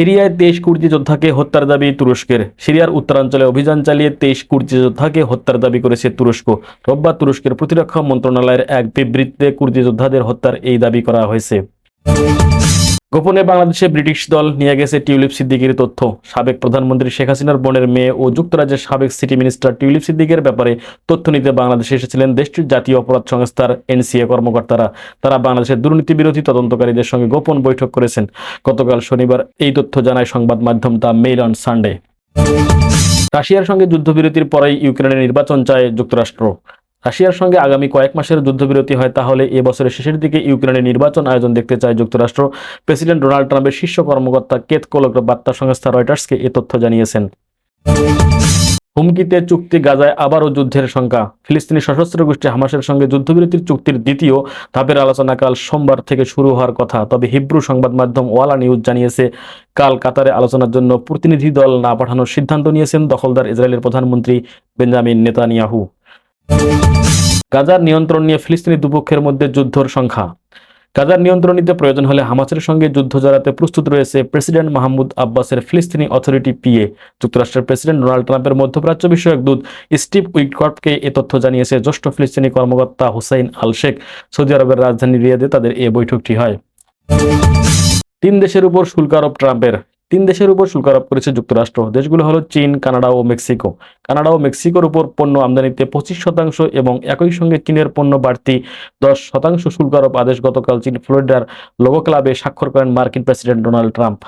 সিরিয়ায় তেইশ কুর্দি যোদ্ধাকে হত্যার দাবি তুরস্কের। সিরিয়ার উত্তরাঞ্চলে অভিযান চালিয়ে তেইশ কুর্দি যোদ্ধাকে হত্যার দাবি করেছে তুরস্ক। রোববার তুরস্কের প্রতিরক্ষা মন্ত্রণালয়ের এক বিবৃতিতে কুর্দি যোদ্ধাদের হত্যার এই দাবি করা হয়েছে। গোপনে বাংলাদেশে ব্রিটিশ দল নিয়ে গেছে টিউলিপ সিদ্দিকির তথ্য। সাবেক প্রধানমন্ত্রী শেখ হাসিনার বোনের মেয়ে ও যুক্তরাজ্যের সাবেক সিটি মিনিস্টার টিউলিপ সিদ্দিকের ব্যাপারে তথ্য নিতে বাংলাদেশে এসেছিলেন দেশটির জাতীয় অপরাধ সংস্থার এনসিএ কর্মকর্তারা। তারা বাংলাদেশের দুর্নীতি বিরোধী তদন্তকারীদের সঙ্গে গোপন বৈঠক করেছেন। গতকাল শনিবার এই তথ্য জানায় সংবাদ মাধ্যম দ্য মেইল অন সানডে। রাশিয়ার সঙ্গে যুদ্ধবিরতির পরেই ইউক্রেনের নির্বাচন চায় যুক্তরাষ্ট্র। রাশিয়ার সঙ্গে আগামী কয়েক মাসের যুদ্ধবিরতি হয়, তাহলে এ বছরের শেষের দিকে ইউক্রেনের নির্বাচন আয়োজন দেখতে চায় যুক্তরাষ্ট্র। প্রেসিডেন্ট ডোনাল্ড ট্রাম্পের শীর্ষ কর্মকর্তা কেত কোলক বার্তা সংস্থা রয়টার্সকে এ তথ্য জানিয়েছেন। হুমকিতে চুক্তি গাজায় আবারও যুদ্ধের শঙ্কা। ফিলিস্তিনি সশস্ত্র গোষ্ঠী হামাসের সঙ্গে যুদ্ধবিরতির চুক্তির দ্বিতীয় ধাপের আলোচনা কাল সোমবার থেকে শুরু হওয়ার কথা, তবে হিব্রু সংবাদ মাধ্যম ওয়ালা নিউজ জানিয়েছে, কাল কাতারে আলোচনার জন্য প্রতিনিধি দল না পাঠানোর সিদ্ধান্ত নিয়েছেন দখলদার ইসরায়েলের প্রধানমন্ত্রী বেঞ্জামিন নেতানিয়াহু। গাজার নিয়ন্ত্রণ নিয়ে ফিলিস্তিনি দুপক্ষের মধ্যে যুদ্ধর সংখ্যা। গাজার নিয়ন্ত্রণ নিতে প্রয়োজন হলে হামাসের সঙ্গে যুদ্ধ জড়াতে প্রস্তুত রয়েছে প্রেসিডেন্ট মাহমুদ আব্বাসের ফিলিস্তিনি অথরিটি পিএ যুক্তরাষ্ট্রের প্রেসিডেন্ট ডোনাল্ড ট্রাম্পের মধ্যপ্রাচ্য বিষয়ক দূত স্টিভ উইকর্পকে এ তথ্য জানিয়েছে জ্যেষ্ঠ ফিলিস্তিনি কর্মকর্তা হুসাইন আল শেখ সৌদি আরবের রাজধানী রিয়াদে তাদের এ বৈঠকটি হয়। তিন দেশের উপর শুল্ক আরোপ ট্রাম্পের। তিন দেশের উপর শুল্ক আরোপ করেছে যুক্তরাষ্ট্র। দেশগুলো হলো চীন, কানাডা ও মেক্সিকো। কানাডা ও মেক্সিকোর উপর পণ্য আমদানিতে পঁচিশ শতাংশ এবং একই সঙ্গে চীনের পণ্য বাড়তি দশ শতাংশ শুল্ক আরোপ আদেশ গতকাল চীন ফ্লোরিডার লোগো ক্লাবে স্বাক্ষর করেন মার্কিন প্রেসিডেন্ট ডোনাল্ড ট্রাম্প।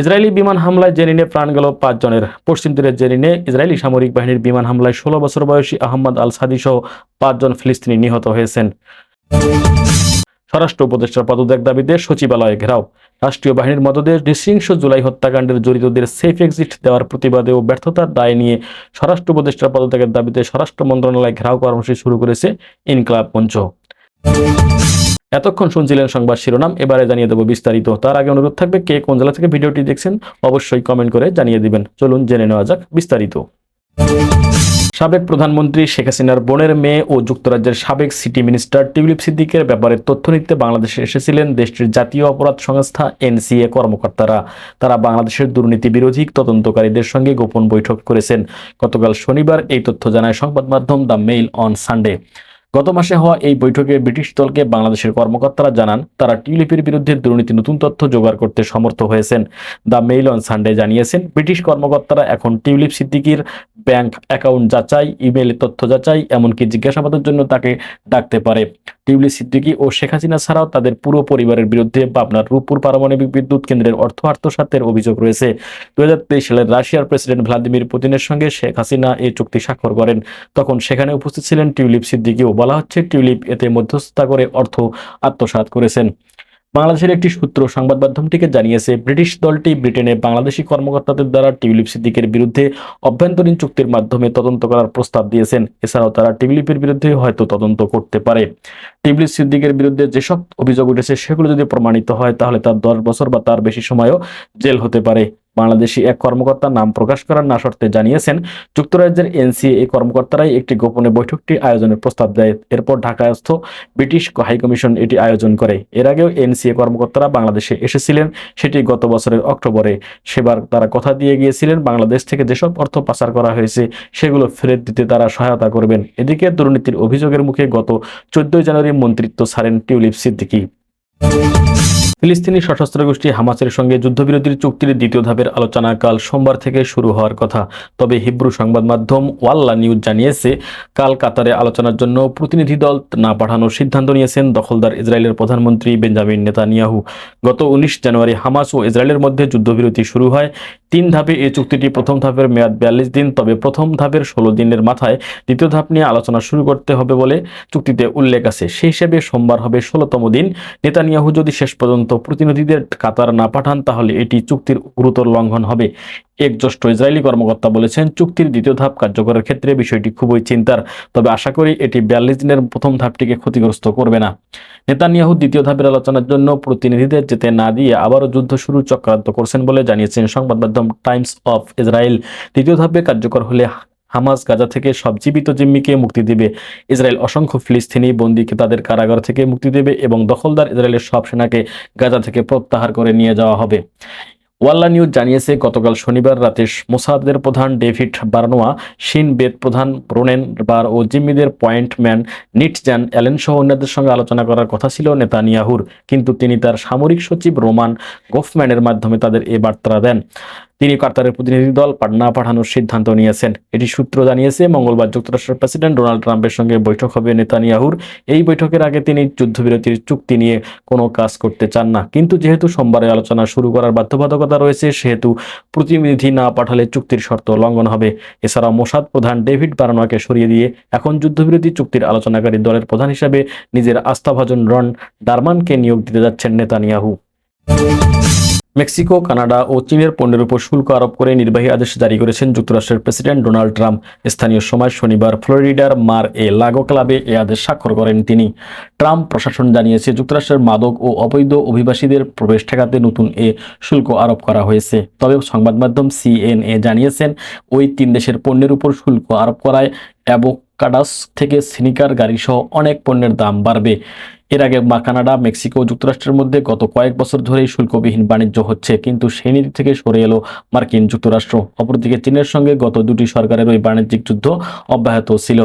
ইসরায়েলি বিমান হামলায় জেনিনে প্রাণ গেল পাঁচ জনের। পশ্চিম তীরের জেনিনে ইসরায়েলি সামরিক বাহিনীর বিমান হামলায় ষোলো বছর বয়সী আহমদ আল সাদি সহ পাঁচজন ফিলিস্তিনি নিহত হয়েছেন। স্বরাষ্ট্র উপদেষ্টার পদত্যাগ দাবিতে সচিবালয়ে ঘেরাও। রাষ্ট্রীয় বাহিনীর মদদে নৃশংস জুলাই হত্যাকাণ্ডের জড়িতদের সেফ এক্সিট দেওয়ার প্রতিবাদে ও ব্যর্থতার দায় নিয়ে স্বরাষ্ট্র উপদেষ্টার পদত্যাগের দাবিতে স্বরাষ্ট্র মন্ত্রণালয় ঘেরাও কর্মসূচি শুরু করেছে ইনকলাব মঞ্চ। এতক্ষণ শুনছিলেন সংবাদ শিরোনাম, এবারে জানিয়ে দেবো বিস্তারিত। তার আগে অনুরোধ থাকবে কে কোন জেলা থেকে ভিডিওটি দেখছেন, অবশ্যই কমেন্ট করে জানিয়ে দিবেন। চলুন জেনে নেওয়া যাক বিস্তারিত। সাবেক প্রধানমন্ত্রী শেখ হাসিনার বোনের মেয়ে ও যুক্তরাজ্যের সাবেক সিটি মিনিস্টার টিউলিপ সিদ্দিকের ব্যাপারে তথ্য নিতে বাংলাদেশে এসেছিলেন দেশটির জাতীয় অপরাধ সংস্থা এনসিএ কর্মকর্তারা। তারা বাংলাদেশের দুর্নীতি বিরোধী তদন্তকারীদের সঙ্গে গোপন বৈঠক করেছেন। গতকাল শনিবার এই তথ্য জানায় সংবাদ মাধ্যম দ্য মেইল অন সানডে। গত মাসে হওয়া এই বৈঠকে ব্রিটিশ দলকে বাংলাদেশের কর্মকর্তারা জানান, তারা টিউলিপের বিরুদ্ধে দুর্নীতি নতুন তথ্য জোগাড় করতে সমর্থ হয়েছেন। দ্য মেইল অন সানডে জানিয়েছেন, ব্রিটিশ কর্মকর্তারা এখন টিউলিপ সিদ্দিকির ব্যাংক অ্যাকাউন্ট যাচাই ইমেল তথ্য যাচাই, এমনকি জিজ্ঞাসাবাদের জন্য তাকে ডাকতে পারে। টিউলিপ সিদ্দিকি ও শেখ হাসিনা ছাড়াও তাদের পুরো পরিবারের বিরুদ্ধে পাবনার রূপপুর পারমাণবিক বিদ্যুৎ কেন্দ্রের অর্থ আত্মসাতের অভিযোগ রয়েছে। দুই হাজার তেইশ সালে রাশিয়ার প্রেসিডেন্ট ভ্লাদিমির পুতিনের সঙ্গে শেখ হাসিনা এই চুক্তি স্বাক্ষর করেন। তখন সেখানে উপস্থিত ছিলেন টিউলিপ সিদ্দিকিও। বলা হচ্ছে টিউলিপ এতে মধ্যস্থতা করে অর্থ আত্মসাৎ করেছেন। বাংলাদেশের একটি সূত্র সংবাদ মাধ্যমটিকে জানিয়েছে, ব্রিটিশ দলটি ব্রিটেনে বাংলাদেশি কর্মকর্তাদের দ্বারা টিউলিপ সিদ্দিকের বিরুদ্ধে অভ্যন্তরীণ চুক্তির মাধ্যমে তদন্ত করার প্রস্তাব দিয়েছেন। এছাড়াও তারা টিউলিপের বিরুদ্ধে হয়তো তদন্ত করতে পারে। টিউলিপ সিদ্দিকের বিরুদ্ধে যেসব অভিযোগ উঠেছে, সেগুলো যদি প্রমাণিত হয়, তাহলে তার দশ বছর বা তার বেশি সময়ও জেল হতে পারে। বাংলাদেশি এক কর্মকর্তা নাম প্রকাশ করার না শর্তে জানিয়েছেন, যুক্তরাজ্যের এনসিএ এই কর্মকর্তারাই একটি গোপনে বৈঠকটি আয়োজনের প্রস্তাব দেয়। এরপর ঢাকায়স্থ ব্রিটিশ হাইকমিশন এটি আয়োজন করে। এর আগেও এনসিএ কর্মকর্তারা বাংলাদেশে এসেছিলেন, সেটি গত বছরের অক্টোবরে। সেবার তারা কথা দিয়ে গিয়েছিলেন, বাংলাদেশ থেকে যেসব অর্থ পাচার করা হয়েছে, সেগুলো ফেরত দিতে তারা সহায়তা করবেন। এদিকে দুর্নীতির অভিযোগের মুখে গত চোদ্দই জানুয়ারি মন্ত্রিত্ব ছাড়েন টিউলিপ সিদ্দিকী। ফিলিস্তিনি সশস্ত্র গোষ্ঠী হামাসের সঙ্গে যুদ্ধবিরতির চুক্তির দ্বিতীয় ধাপের আলোচনা কাল সোমবার থেকে শুরু হওয়ার কথা। তবে হিব্রু সংবাদ মাধ্যম ওয়াল্লা নিউজ জানিয়েছে, কাল কাতারে আলোচনার জন্য প্রতিনিধি দল না পাঠানোর সিদ্ধান্ত নিয়েছেন দখলদার ইসরায়েলের প্রধানমন্ত্রী বেঞ্জামিন নেতানিয়াহু। গত উনিশ জানুয়ারি হামাস ও ইসরায়েলের মধ্যে যুদ্ধবিরতি শুরু হয়। তিন ধাপে এই চুক্তিটি প্রথম ধাপের মেয়াদ বিয়াল্লিশ দিন, তবে প্রথম ধাপের ষোলো দিনের মাথায় দ্বিতীয় ধাপ নিয়ে আলোচনা শুরু করতে হবে বলে চুক্তিতে উল্লেখ আছে। সেই হিসেবে সোমবার হবে ষোলোতম দিন। নেতানিয়াহু যদি শেষ পর্যন্ত প্রতিনিধিদের কাতার না পাঠান, তাহলে এটি চুক্তির গুরুতর লঙ্ঘন হবে। এক জ্যেষ্ঠ ইসরায়েলি কর্মকর্তা বলেছেন, চুক্তির দ্বিতীয় ধাপ কার্যকরের ক্ষেত্রে বিষয়টি খুবই চিন্তার। তবে আশা করি এটি বিয়াল্লিশ দিনের প্রথম ধাপটিকে ক্ষতিগ্রস্ত করবে না। নেতানিয়াহু দ্বিতীয় ধাপের আলোচনার জন্য প্রতিনিধিদের যেতে না দিয়ে আবারও যুদ্ধ শুরু চক্রান্ত করছেন বলে জানিয়েছেন সংবাদ মাধ্যম টাইমস অফ ইসরায়েল দ্বিতীয় ধাপে কার্যকর হলে হামাস গাজা থেকে সব জীবিত জিম্মিকে মুক্তি দেবে। ইসরায়েল অসংখ্য ফিলিস্তিনি বন্দীকে তাদের কারাগার থেকে মুক্তি দেবে এবং দখলদার ইসরায়েলের সব সেনাকে গাজা থেকে প্রত্যাহার করে নিয়ে যাওয়া হবে। ওয়াল্লা নিউজ জানিয়েছে, গতকাল শনিবার রাতে মোসাদের প্রধান ডেভিড বার্নোয়া, শিন বেদ প্রধান রোনেন বার ও জিম্মিদের পয়েন্টম্যান নিটজান অ্যালেন সহ অন্যদের সঙ্গে আলোচনা করার কথা ছিল নেতানিয়াহুর। কিন্তু তিনি তার সামরিক সচিব রোমান গোফম্যানের মাধ্যমে তাদের এ বার্তা দেন। তিনি কাতারের প্রতিনিধি দল না পাঠানোর সিদ্ধান্ত নিয়েছেন। এটি সূত্র জানিয়েছে, মঙ্গলবার যুক্তরাষ্ট্রের প্রেসিডেন্ট ডোনাল্ড ট্রাম্পের সঙ্গে বৈঠক হবে নেতানিয়াহুর। এই বৈঠকের আগে তিনি যুদ্ধবিরতির চুক্তি নিয়ে কোনো কাজ করতে চান না। কিন্তু যেহেতু সোমবারে আলোচনা শুরু করার বাধ্যবাধকতা রয়েছে, সেহেতু প্রতিনিধি না পাঠালে চুক্তির শর্ত লঙ্ঘন হবে। এছাড়া মোসাদ প্রধান ডেভিড বারানোয়াকে সরিয়ে দিয়ে এখন যুদ্ধবিরতি চুক্তির আলোচনাকারী দলের প্রধান হিসেবে নিজের আস্থাভাজন রন ডারমানকে নিয়োগ দিতে যাচ্ছেন নেতানিয়াহু। মেক্সিকো, কানাডা ও চীনের পণ্যের উপর শুল্ক আরোপ করে নির্বাহী আদেশ জারি করেছেন যুক্তরাষ্ট্রের প্রেসিডেন্ট ডোনাল্ড ট্রাম্প। স্থানীয় সময় শনিবার ফ্লোরিডার মার এ লাগো ক্লাবে এ আদেশ স্বাক্ষর করেন তিনি। ট্রাম্প প্রশাসন জানিয়েছে, যুক্তরাষ্ট্রের মাদক ও অবৈধ অভিবাসীদের প্রবেশ ঠেকাতে নতুন এ শুল্ক আরোপ করা হয়েছে। তবে সংবাদ মাধ্যম সিএনএ জানিয়েছেন, ওই তিন দেশের পণ্যের উপর শুল্ক আরোপ করায় অ্যাভোকাডাস থেকে সিনিকার গাড়িসহ অনেক পণ্যের দাম বাড়বে। এর আগে বা কানাডা, মেক্সিকো যুক্তরাষ্ট্রের মধ্যে গত কয়েক বছর ধরেই শুল্কবিহীন বাণিজ্য হচ্ছে, কিন্তু সেই নীতি থেকে সরে এলো মার্কিন যুক্তরাষ্ট্র। অপরদিকে চীনের সঙ্গে গত দুটি সরকারের ওই বাণিজ্যিক যুদ্ধ অব্যাহত ছিল।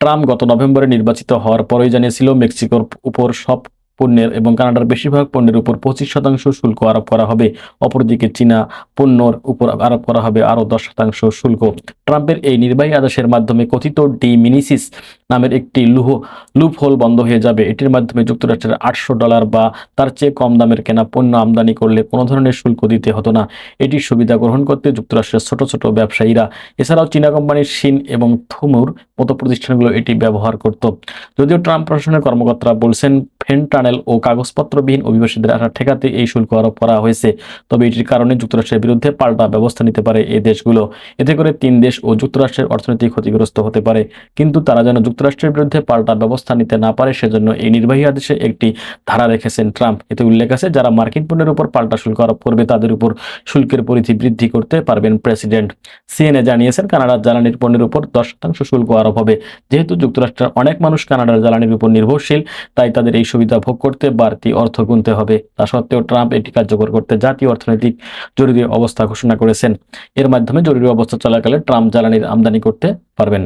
ট্রাম্প গত নভেম্বরে নির্বাচিত হওয়ার পরেই জানিয়েছিল, মেক্সিকোর উপর সব পণ্যের এবং কানাডার বেশিরভাগ পণ্যের উপর পঁচিশ শতাংশ শুল্ক আরোপ করা হবে। অপরদিকে চীনা পণ্যর উপর আরোপ করা হবে আরও দশ শতাংশ শুল্ক। ট্রাম্পের এই নির্বাহী আদেশের মাধ্যমে কথিত ডি মিনিসিস নামের একটি লুহ লুপ হোল বন্ধ হয়ে যাবে। এটির মাধ্যমে যুক্তরাষ্ট্রের আটশো ডলার বা তার চেয়ে কম দামের কেনা পণ্য আমদানি করলে কোনো ধরনের শুল্ক দিতে হতো না। এটির সুবিধা গ্রহণ করতে যুক্তরাষ্ট্রের ছোট ছোট ব্যবসায়ীরা, এছাড়াও চীনা কোম্পানির শিন এবং থুমুর মতো প্রতিষ্ঠানগুলো এটি ব্যবহার করত। যদিও ট্রাম্প প্রশাসনের কর্মকর্তারা বলছেন ফেন টানেল ও কাগজপত্রবিহীন অভিবাসীদের আসা ঠেকাতে এই শুল্ক আরোপ করা হয়েছে। তবে এটির কারণে যুক্তরাষ্ট্রের বিরুদ্ধে পাল্টা ব্যবস্থা নিতে পারে এই দেশগুলো। এতে করে তিন দেশ ও যুক্তরাষ্ট্রের অর্থনীতি ক্ষতিগ্রস্ত হতে পারে। কিন্তু তারা যেন যুক্তরাষ্ট্রের বিরুদ্ধে পাল্টা ব্যবস্থা নিতে না পারে, সেজন্য এই নির্বাহী আদেশে একটি ধারা রেখেছেন ট্রাম্প। এতে উল্লেখ আছে, যারা মার্কিন পণ্যের উপর পাল্টা শুল্ক আরোপ করবে, তাদের উপর শুল্কের পরিধি বৃদ্ধি করতে পারবেন প্রেসিডেন্ট। সিএনএ জানিয়েছেন, কানাডার জ্বালানির পণ্যের উপর দশ শতাংশ শুল্ক আরোপ হবে। যেহেতু যুক্তরাষ্ট্রের অনেক মানুষ কানাডার জ্বালানির উপর নির্ভরশীল, তাই তাদের এই সুবিধা ভোগ করতে বাড়তি অর্থ গুনতে হবে। তা সত্ত্বেও ট্রাম্প এটি কার্যকর করতে জাতীয় অর্থনৈতিক জরুরি অবস্থা ঘোষণা করেছেন। এর মাধ্যমে জরুরি অবস্থা চলাকালে ট্রাম্প জ্বালানির আমদানি করতে পারবেন।